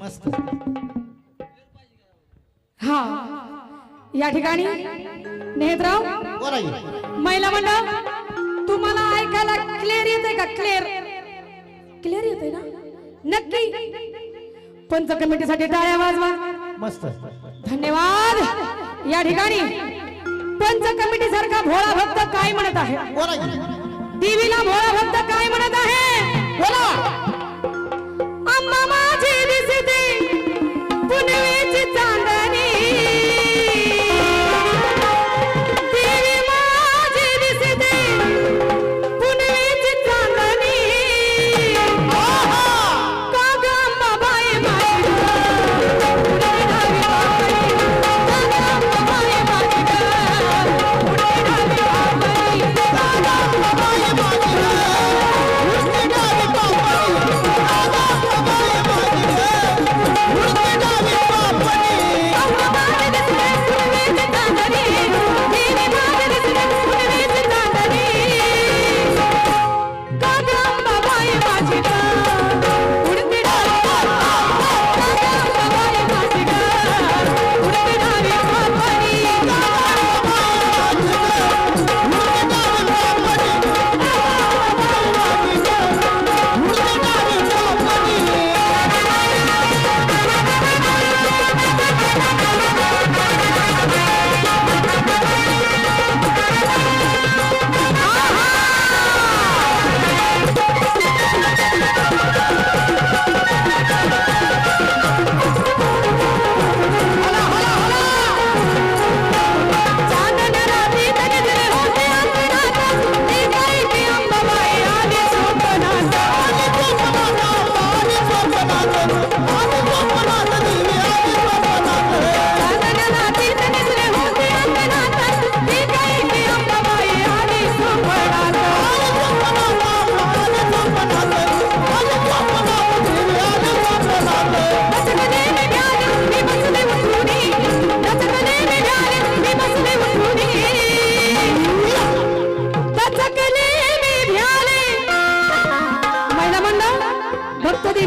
मस्त. हा. या ठिकाणी नेहतराव बोला की. महिला मंडळ तुम्हाला ऐकायला क्लिअर येते का? क्लिअर क्लिअर येते ना? नक्की. पंच कमिटीसाठी टाळ्या वाजवा. मस्त. धन्यवाद. या ठिकाणी पंच कमिटी सारखा भोळा भक्त काय म्हणत आहे? बोला की. देवीला भोळा भक्त काय म्हणत आहे? बोला.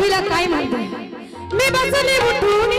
पृथ्वीला काय म्हणते? मी बसले उठून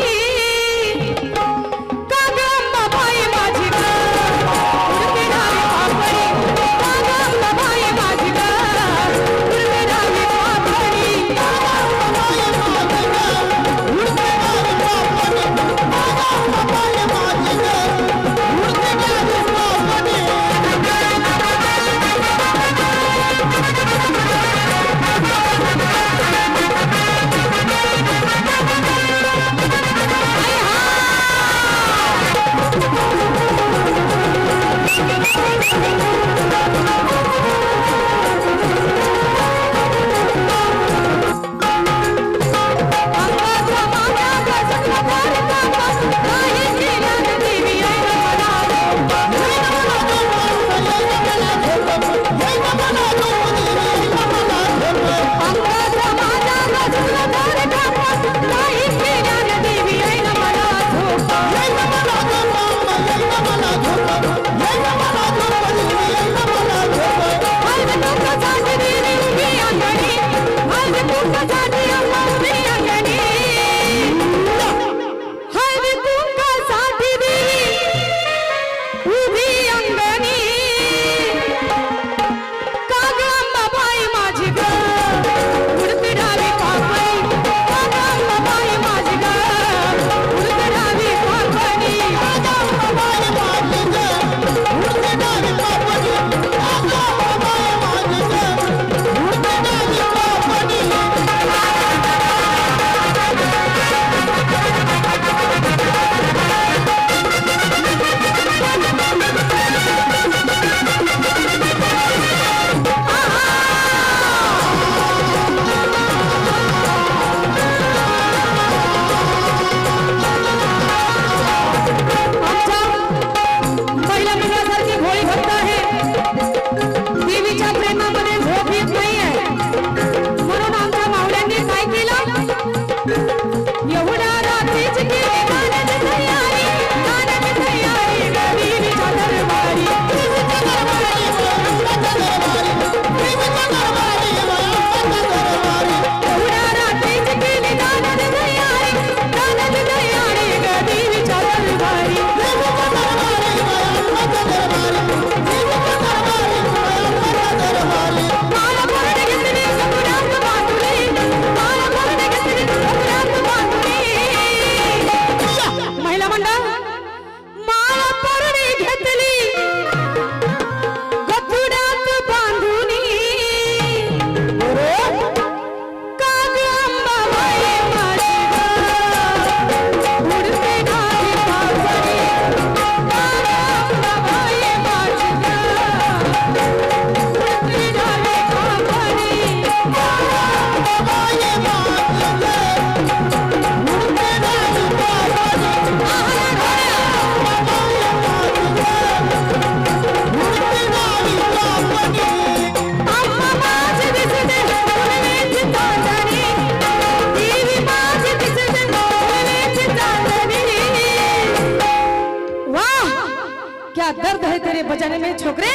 क्या दर्द है तेरे बजाने में छोकरे?